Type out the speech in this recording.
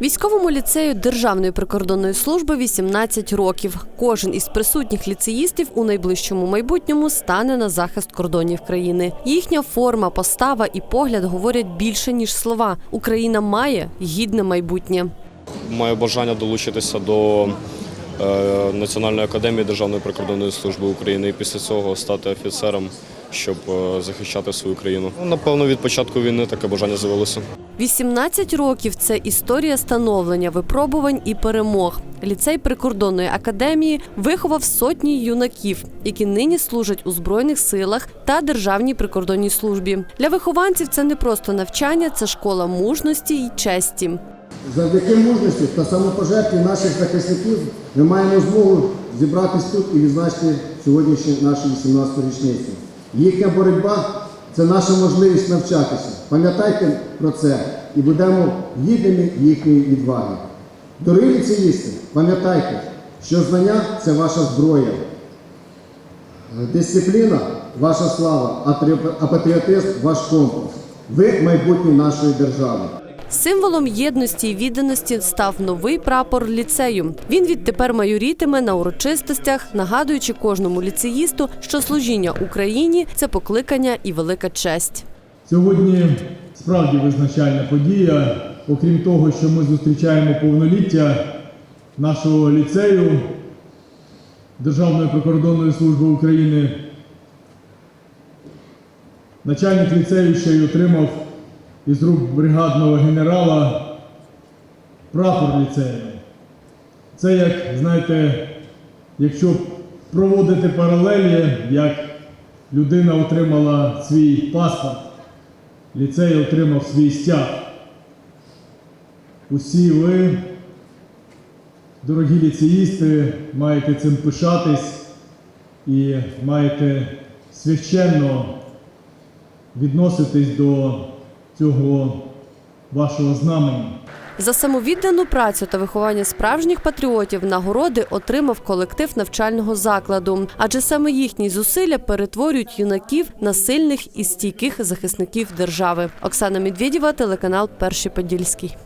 Військовому ліцею Державної прикордонної служби 18 років. Кожен із присутніх ліцеїстів у найближчому майбутньому стане на захист кордонів країни. Їхня форма, постава і погляд говорять більше ніж слова. Україна має гідне майбутнє. Маю бажання долучитися до е, Національної академії Державної прикордонної служби України і після цього стати офіцером, щоб е, захищати свою країну. Ну, Напевно, від початку війни таке бажання з'явилося. 18 років це історія становлення, випробувань і перемог. Ліцей прикордонної академії виховав сотні юнаків, які нині служать у збройних силах та державній прикордонній службі. Для вихованців це не просто навчання, це школа мужності й честі. Завдяки мужності та самопожертві наших захисників ми маємо змогу зібратись тут і відзначити сьогоднішню нашу 18-ту річницю. Їхня боротьба це наша можливість навчатися. Пам'ятайте про це і будемо гідними їхньої відваги. Дорогі ліцеїсти, пам'ятайте, що знання це ваша зброя. Дисципліна ваша слава, а трі- а патріотизм ваш компас. Ви майбутнє нашої держави. Символом єдності і відданості став новий прапор ліцею. Він відтепер майорітиме на урочистостях, нагадуючи кожному ліцеїсту, що служіння Україні це покликання і велика честь. Сьогодні справді визначальна подія. Окрім того, що ми зустрічаємо повноліття нашого ліцею Державної прикордонної служби України, начальник ліцею ще й отримав із рук бригадного генерала прапор ліцею. Це як, знаєте, якщо проводити паралелі, як людина отримала свій паспорт, ліцей отримав свій стяг. Усі ви, дорогі ліцеїсти, маєте цим пишатись і маєте священно відноситись до цього вашого знамення. За самовіддану працю та виховання справжніх патріотів нагороди отримав колектив навчального закладу, адже саме їхні зусилля перетворюють юнаків на сильних і стійких захисників держави. Оксана Медведєва, телеканал Перший Подільський.